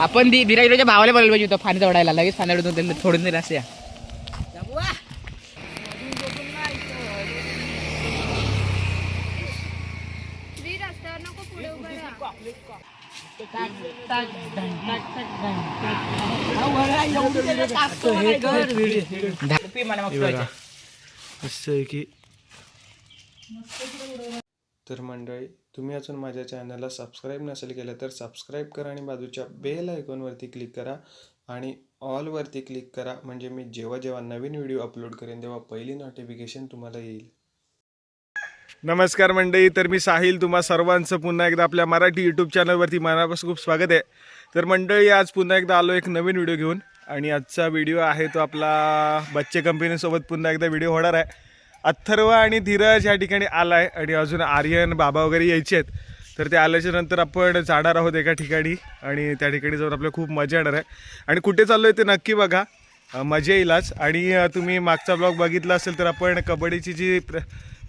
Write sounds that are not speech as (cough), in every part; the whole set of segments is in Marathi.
आपण दी बिराईच्या भावाला बोलायला पाहिजे होतं फांदी तोडायला लगेच फांदी तोडून दिलं- सोडून दिलं. असं आहे की तर मंडळी तुम्ही अजून माझ्या चॅनलला सबस्क्राईब नसेल केलं तर सबस्क्राईब करा आणि बाजूच्या बेल आयकॉनवरती क्लिक करा आणि ऑलवरती क्लिक करा. म्हणजे मी जेव्हा जेव्हा नवीन व्हिडिओ अपलोड करेन तेव्हा पहिली नोटिफिकेशन तुम्हाला येईल. नमस्कार मंडळी तर मी साहिल तुम्हा सर्वांचं पुन्हा एकदा आपल्या मराठी यूट्यूब चॅनलवरती मनापासून खूप स्वागत आहे. तर मंडळी आज पुन्हा एकदा आलो एक नवीन व्हिडिओ घेऊन आणि आजचा व्हिडिओ आहे तो आपला बच्चे कंपनीसोबत पुन्हा एकदा व्हिडिओ होणार आहे. अथर्व आणि धीरज या ठिकाणी आला आहे आणि अजून आर्यन बाबा वगैरे यायचे आहेत. तर ते आल्याच्यानंतर आपण जाणार आहोत एका ठिकाणी आणि त्या ठिकाणी जाऊन आपल्याला खूप मजा येणार आहे. आणि कुठे चाललो आहे ते नक्की बघा. मजा येईलच आणि तुम्ही मागचा ब्लॉग बघितला असेल तर आपण कबड्डीची जी प्र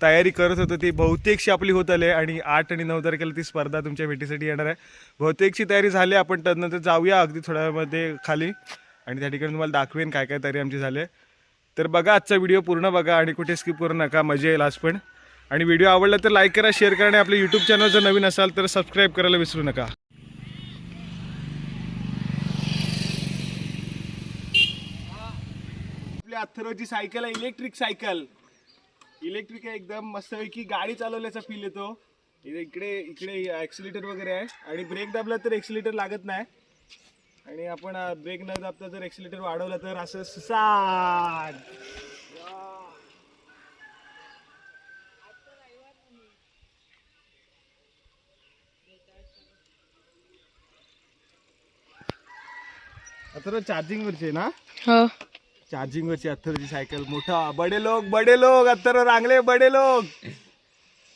तयारी करत होतो ती बहुतेकशी आपली होत आली आणि आठ आणि नऊ तारखेला ती स्पर्धा तुमच्या भेटीसाठी येणार आहे. बहुतेकशी तयारी झाली आपण त्यानंतर जाऊया अगदी थोड्या वेळामध्ये खाली. आणि त्या ठिकाणी तुम्हाला दाखवेन काय काय तयारी आमची झाली आहे. तर बघा आजचा व्हिडिओ पूर्ण बघा आणि कुठे स्किप करू नका मजा येईल आज पण. आणि व्हिडिओ आवडला तर लाईक करा शेअर करा आणि आपल्या यूट्यूब चॅनल जर नवीन असाल तर सबस्क्राईब करायला विसरू नका. आपल्या अथर्वची सायकल आहे इलेक्ट्रिक सायकल. इलेक्ट्रिक आहे एकदम मस्त की गाडी चालवल्याचा फील येतो. इकडे इकडे ॲक्सिलेटर वगैरे आहे. आणि ब्रेक दाबला तर एक्सिलेटर लागत नाही. आणि आपण ब्रेक न दाबता जर एक्सिलेटर वाढवला तर असं सुसाट. आता चार्जिंग वरची आहे ना? हो. चार्जिंग वरची अत्तरची सायकल मोठा. बडे लोक बडे लोक अत्तर रांगले बडे लोक.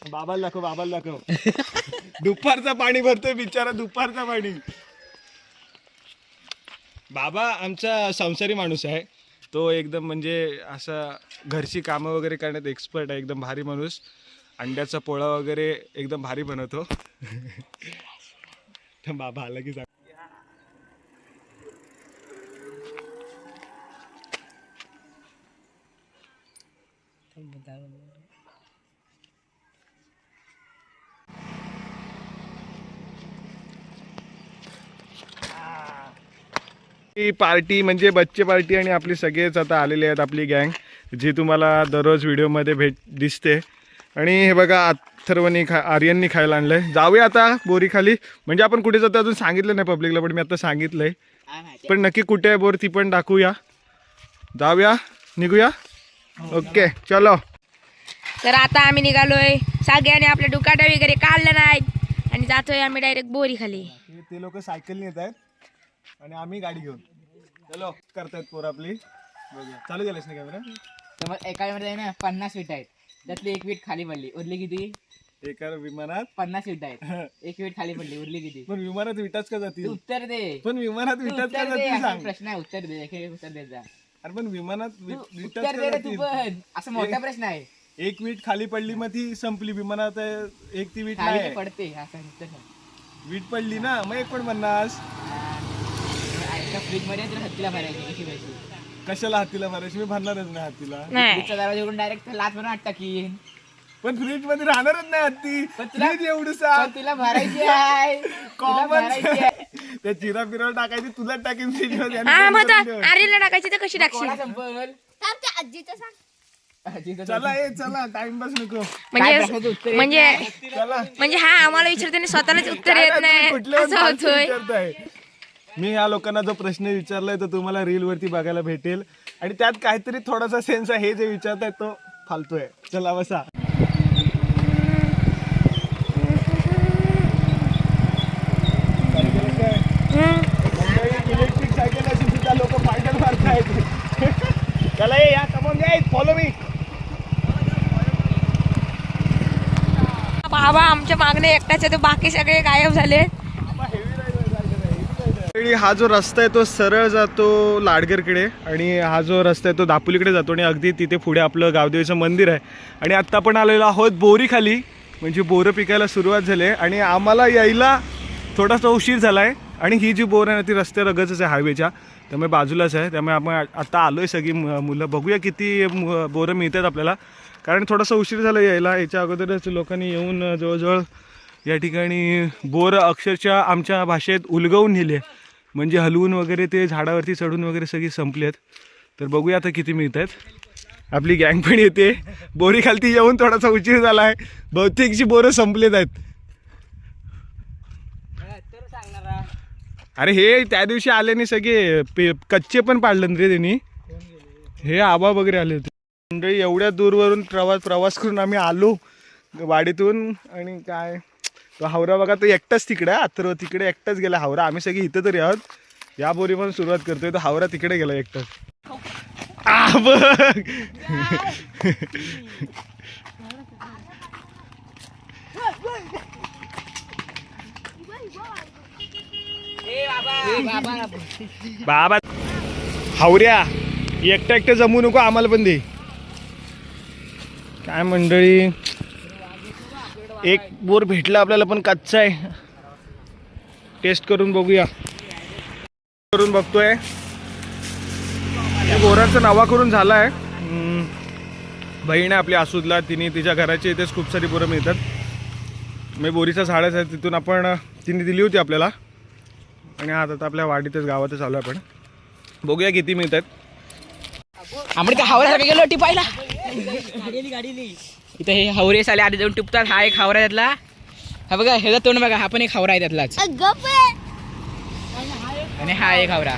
बाबाला दाखव बाबाला दाखव. (laughs) दुपारचा पाणी भरतोय बिचारा दुपारचा पाणी. बाबा आमचा संसारी माणूस आहे. तो एकदम म्हणजे असा घरची कामं वगैरे करण्यात एक्सपर्ट आहे एकदम भारी माणूस. अंड्याचा पोळा वगैरे एकदम भारी बनवतो. (laughs) तर बाबा आला की सांग ही पार्टी म्हणजे बच्चे पार्टी आणि आपली सगळेच आता आलेले आहेत आपली गँग जी तुम्हाला दररोज व्हिडिओमध्ये भेट दिसते. आणि हे बघा अथर्वनी खा आर्यननी खायला आणलंय. जाऊया आता बोरी खाली म्हणजे आपण कुठे जातो अजून सांगितलं नाही पब्लिकला पण मी आता सांगितलंय. पण नक्की कुठे आहे बोर ती पण दाखवूया. जाऊया निघूया? ओके चलो. तर आता आम्ही निघालोय. सगळ्यांनी आपल्या दुकाटा वगैरे काढलं नाही आणि जातोय आम्ही डायरेक्ट बोरी खाली ते लोक सायकल येत आहेत. आणि आम्ही गाडी घेऊन. चलो. करतायत पोर आपली. बघूया. चालू केलंस ना कॅमेरा तर मग एका मध्ये ना पन्नास वीट आहेत. त्यातली एक वीट खाली पडली. उरली किती? एका विमानात? पन्नास वीट आहेत. (laughs) एक वीट खाली पडली. उरली किती? पण विमानात विटाच का तू जातील उत्तर दे. पण विमानात विटाच का उत्तर दे. जातील असा सांग. प्रश्न आहे. उत्तर दे. उत्तर देत जा. अरे पण विमानात तू विटाच उत्तर का दे रे तू जातील? पण. असं मोठा प्रश्न आहे. एक वीट खाली पडली मग ती संपली. विमानात एक ती वीट खाली नाही. तर पडते असं उत्तर. वीट पडली ना? मग एक पण म्हणणास फ्रीजमध्ये तुला हत्तीला भरायची कशी पाहिजे कशाला हातीला मारायची मी भरणारच नाही हातीला फ्रीजचा दरवाजा उघडून डायरेक्ट लाच म्हणून आत टाकीन पण फ्रीजमध्ये राहणारच नाही हत्ती. पण तुला- फ्रीज एवढूसा पण तिला भरायची आहे. तिला भरायची आहे. त्या चिरा फिरा टाकायची तुला टाकेन फ्रीजमध्ये आणि हा मग टाकायची तर कशी टाकशील? संपल आजीचं सांग. आजीचं चला ए चला टाइमपास नको. काय प्रश्नाचं म्हणजे येत म्हणजे चला. म्हणजे हा आम्हाला विचारते आणि स्वतःलाच उत्तर काय येत नाही, तुम्ही असं माणसं होतोय. विचारताय. मी ह्या लोकांना जो प्रश्न विचारलाय तो तुम्हाला रील वरती बघायला भेटेल. आणि त्यात काहीतरी थोडासा सेन्स आहे हे जे विचारताय तो फालतू आहे चला बसा. इलेक्ट्रिक सायकल अशी सुद्धा लोक पायडल मारतायत चला ये या कमोन फॉलो मी बाबा आमच्या मागणे एकटाच आहे तर बाकी सगळे गायब झाले. आणि हा जो रस्ता आहे तो सरळ जातो लाडगरकडे आणि हा जो रस्ता आहे तो दापोलीकडे जातो आणि अगदी तिथे पुढे आपलं गावदेवीचं मंदिर आहे. आणि आत्ता आपण आलेलो आहोत बोरी खाली म्हणजे बोरं पिकायला सुरुवात झाली आहे आणि आम्हाला यायला थोडासा उशीर झाला आहे आणि ही जी बोर आहे ना ती रस्ते रगतच आहे हायवेच्या त्यामुळे बाजूलाच आहे. त्यामुळे आपण आत्ता आलो आहे सगळी मुलं. बघूया किती बोरं मिळतात आपल्याला. कारण थोडासा उशीर झाला यायला. याच्या अगोदरच लोकांनी येऊन जवळजवळ या ठिकाणी बोर अक्षरशः आमच्या भाषेत उलगवून नेले म्हणजे हलवून वगैरे ते झाडावरती चढून वगैरे सगळी संपली आहेत तर बघूया आता किती मिळत आहेत आपली गँग पण येते. बोरी खालती येऊन थोडासा उशीर झाला आहे बहुतेकची बोरं संपलेत आहेत. अरे हे त्या दिवशी आले नाही सगळे पे कच्चे पण पाडले रे त्यांनी. हे आबा वगैरे आले होते. मंडळी एवढ्या दूरवरून प्रवास प्रवास करून आम्ही आलो. वाडीतून आणि काय? तो हावरा बघा तो एकटाच तिकडे अथर्व तिकडे एकटाच गेला. हावरा आम्ही सगळे इथं तरी आहोत. या बोरी पण सुरुवात करतोय. तो हावरा तिकडे गेला एकटाच. आ, बघ. बाबा. हावऱ्या एकटं एकटं जमू नको आम्हाला पण दे. काय मंडळी? एक बोर भेटला आपल्याला पण कच्चा आहे. टेस्ट करून बघूया. करून बघतोय. हे बोराचं नावा करून झाला आहे बहीण आहे आपली आसूदला. तिने तिच्या घराच्या इथेच खूप सारी बोरं मिळतात. मी बोरीचा झाडच आहे तिथून आपण तिने दिली होती आपल्याला. आणि आता आता आपल्या वाडीतच गावातच आलो आपण. बघूया किती मिळतात. आम्ही त्या हावऱ्यासाठी गेलो टिपायला इथं हे हावरे साले आधी जाऊन टिपतात. हा एक हावरा त्यातला. हा बघा ह्याचा तोंड बघा हा पण एक हावरा आहे त्यातलाच. आणि हा एक हावरा.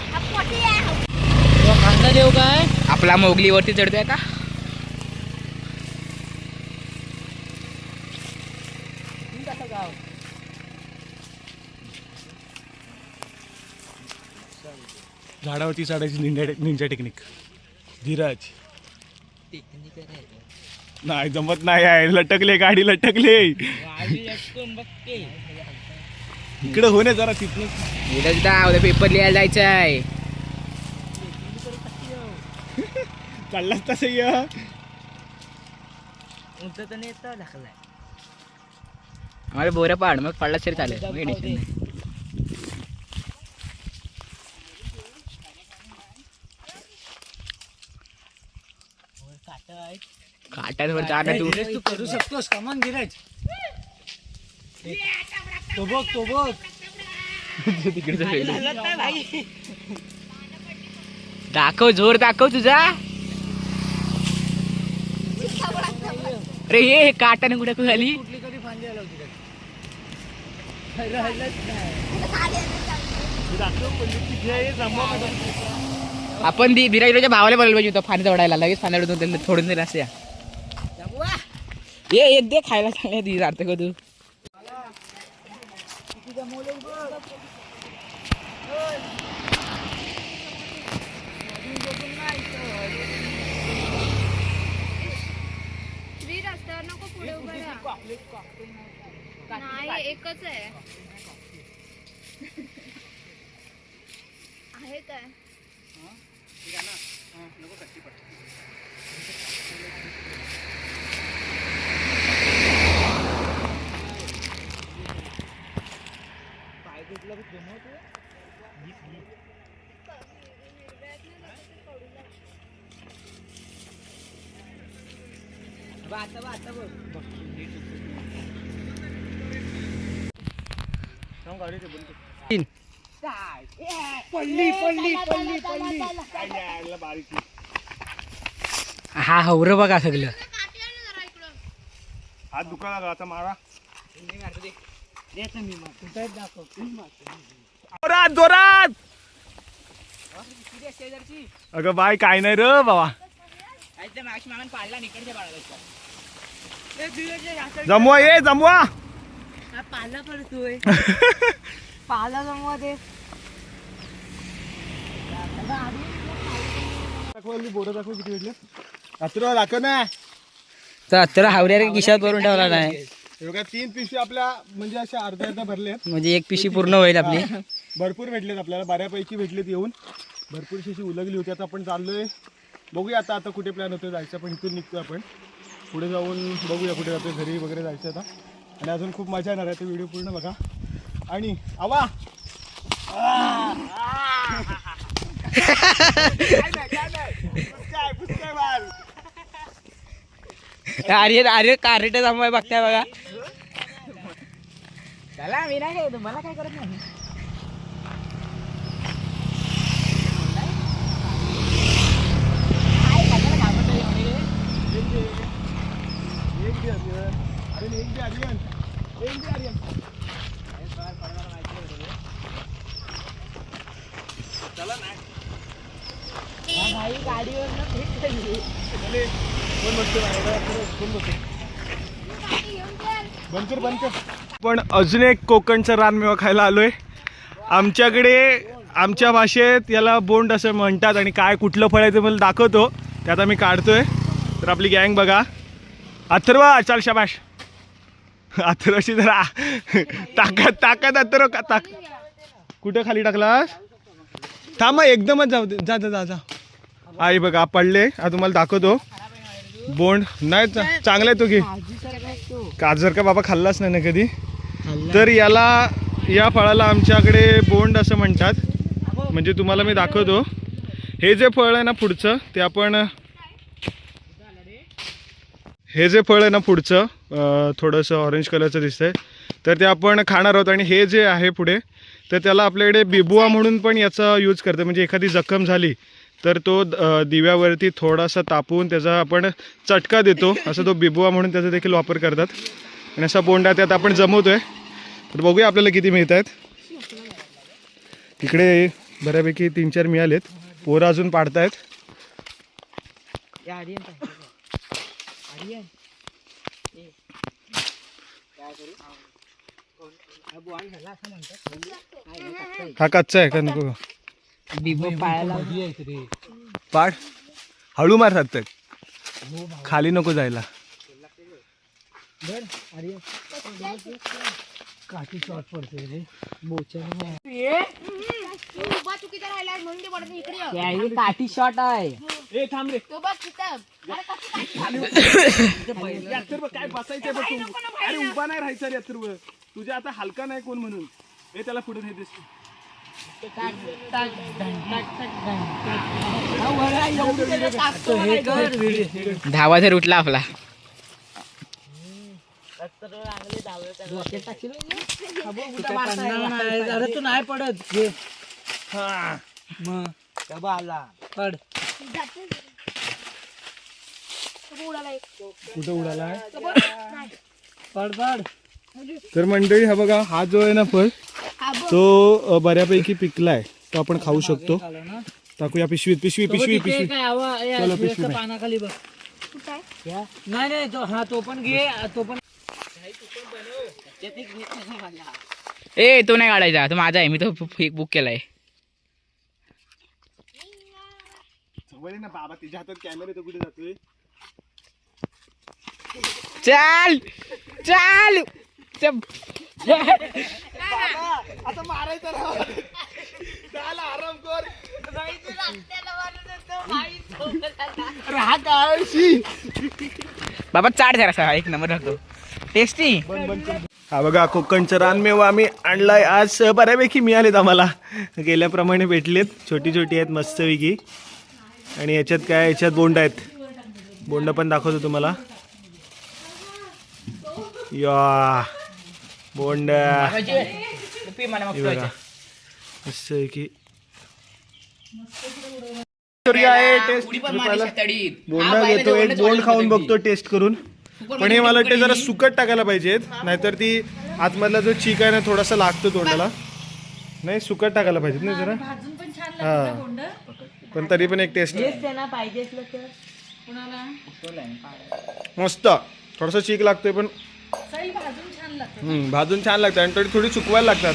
देऊ काय? आपला मोगलीवरती चढतोय का? झाडावरती चढायची निंजा निंजा टेक्निक. धीरज. नाही जमत नाही आहे लटकले गाडी लटकले. इकडे हो ना जरा तिथनं. पेपर लिहायला जायचं आहे चाललाच तसं ये. आम्हाला बोऱ्या पाड मग पडला तरी चालेल. मग. काट्यावर जाणं तू तू करू शकतोस. का मग गिराज तो बघ तो बघ. तिकडचं फेकलं. दाखव जोर दाखव तुझा. अरे हे काटाने कुठे खाली? कुठली कधी फांदी आला होती आपण ती बिराजीच्या भावाला बोलायला पाहिजे होतं फांदी तोडायला. लगेच फांद्या तोडून दिला असत्या. ये एक दे खायला चांगल्या ती जाते का तू? रस्त्यावर नको पुढे उभं राहा. नाही एकच आहे. आहे काय? हा हवर बघा सगळं. हात दुखायला लागला आता मारा. जोरात जोरात. अगं बाय काय नाही र बाबा. जमवा ये जमवा पाला पडतोय. (laughs) पाला जमवा दे. दाखवली बोरं दाखव किती भेटले? रात्र दाखव ना. तर हावऱ्या किशात भरून ठेवला नाही. हे बघा तीन पिशवी आपल्या म्हणजे अशा अर्ध्या अर्ध्या भरले म्हणजे एक पिशी पूर्ण होईल आपली. भरपूर भेटलेत आपल्याला बऱ्यापैकी भेटलेत येऊन. भरपूर अशी उलगली होती आता आपण चाललोय. बघूया आता आता कुठे प्लॅन होतो जायचं पण इथून निघतो आपण. पुढे जाऊन बघूया कुठे जातो घरी वगैरे जायचं आता. आणि अजून खूप मजा येणार आहे ते व्हिडिओ पूर्ण बघा. आणि आवा! (laughs) अरे अरे कारेट थांबाय बघताय बघा. चला मी नाही काय मला काय करत नाही. पण अजून एक कोकणचं रानमेवा खायला आलोय. आमच्याकडे आमच्या भाषेत याला बोंड असं म्हणतात आणि काय कुठलं फळ आहे ते मला दाखवतो. ते आता मी काढतोय. तर आपली गँग बघा. अथर्वा चाल शाबाश. अथर्वशी जरा ताकद ताकद अथर्व का ताक कुठं खाली टाकलास? थांब हं, एकदमच जाऊ दे. जा जा जा जा. आई बघा पडले. आता तुम्हाला दाखवतो. बोंड. नाही चांगला आहे तो घे. काजर का बाबा खाल्लाच नाही ना कधी? तर याला या फळाला आमच्याकडे बोंड असं म्हणतात. म्हणजे तुम्हाला मी दाखवतो. हे जे फळ आहे ना पुढचं ते आपण हे जे फळ आहे ना पुढचं थोडंसं ऑरेंज कलरचं दिसतंय तर ते आपण खाणार आहोत आणि हे जे आहे पुढे तर त्याला आपल्याकडे बिबुआ म्हणून पण याचा यूज करते म्हणजे एखादी जखम झाली तर तो दिव्यावरती थोडासा तापवून त्याचा आपण चटका देतो. असं तो बिबुआ म्हणून त्याचा देखील वापर करतात. आणि असा बोंडा त्यात आपण जमवतोय. तर बघूया आपल्याला किती मिळत आहेत. इकडे बऱ्यापैकी तीन चार मिळालेत. पोरं अजून पाडतायत. हा कच्चा आहे का नको बिबो पायाला पाड हळू मार सांगतात खाली नको जायला काठी शॉर्ट पडते रे उभा चुकीचा राहिला म्हणून ते पडत नाही. इकडे ये. काठी शॉट आहे. ए थांब रे. तो बघ तिथं अरे कसं काय? काय बसायचंय बघ तू? अरे उभा नाही राहायचा रे अथर्व तुझ्या आता हलका नाही कोण म्हणून. ए त्याला पुढे नाही दिसत. धावा तर उठला आपला. (laughs) अरे तू नाही पडत. घे मग डबा आला पड. कुठं उडाला. नाही. पड पड तर मंडळी हा बघा हा जो आहे ना फळ हा. तो अ, बऱ्यापैकी पिकलाय तो आपण खाऊ शकतो टाकूया पिशवीत पिशवी पिशवी पिशवी काय हवा या चलो, पिशवी. पानाखाली बघ कुठं आहे? नाही नाही तो हा तो पण घे तो पण ए तो नाही काढायचा तो माझा आहे मी तो बुक केलाय ना बाबा तिच्या हातात कॅमेरा तो कुठे जातोय? चाल चाल. च- आता मारायचं आराम कर. बाबा चाट जरा एक नंबर राहतो. टेस्टी हा बघा कोकणचं रानमेवा आम्ही आणलाय. आज बऱ्यापैकी मिळालेत आम्हाला. गेल्याप्रमाणे भेटलेत. छोटी छोटी आहेत मस्तपैकी. आणि याच्यात काय याच्यात बोंड आहेत. बोंड पण दाखवतो तुम्हाला. या बोंड. हे बघा. मस्तपैकी करूया हे टेस्ट बोंड घेतो एक बोंड खाऊन बघतो टेस्ट करून. पण हे मला वाटतं जरा सुकट टाकायला पाहिजेत. नाहीतर ती आतमधला जो चीक आहे ना थोडासा लागतो तोंडाला. नाही सुकट टाकायला पाहिजेत ना जरा. हा. पण तरी पण एक टेस्ट मस्त. थोडासा चीक लागतोय पण. हम्म, भाजून छान लागतं आणि थोडी थोडी सुकवायला लागतात.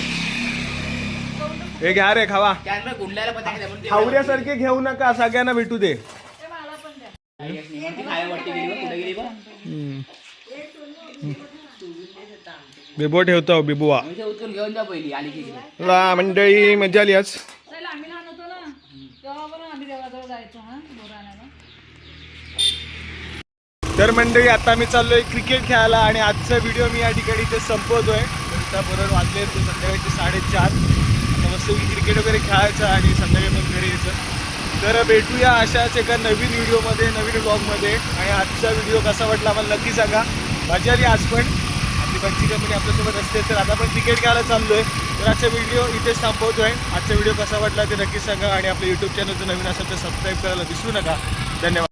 हे घ्या रे खावा. हावऱ्यासारखे घेऊ नका सगळ्यांना भेटू दे. बिबो ठेवतो बिबुआ. घेऊन जा पहिली आली की ला मंडळी मजा आली आज. तर मंडळी आता मी चाललोय क्रिकेट खेळायला आणि आजचा व्हिडिओ मी या ठिकाणी इथे संपवतोय. आता बरोबर वाजले ते संध्याकाळचे साडेचार. आता मस्त क्रिकेट वगैरे खेळायचं आणि संध्याकाळी मग घरी यायचं. तर भेटूया अशाच एका नवीन व्हिडिओमध्ये नवीन ब्लॉगमध्ये आणि आजचा व्हिडिओ कसा वाटला आम्हाला नक्की सांगा. माझी आली आज पण. आपली बंची कंपनी आपल्यासोबत असते तर आता पण क्रिकेट खेळायला चाललो आहे तर आजचा व्हिडिओ इथेच थांबवतो आहे आजचा व्हिडिओ कसा वाटला ते नक्की सांगा आणि आपलं यूट्यूब चॅनल जर नवीन असेल तर सबस्क्राईब करायला विसरू नका. धन्यवाद.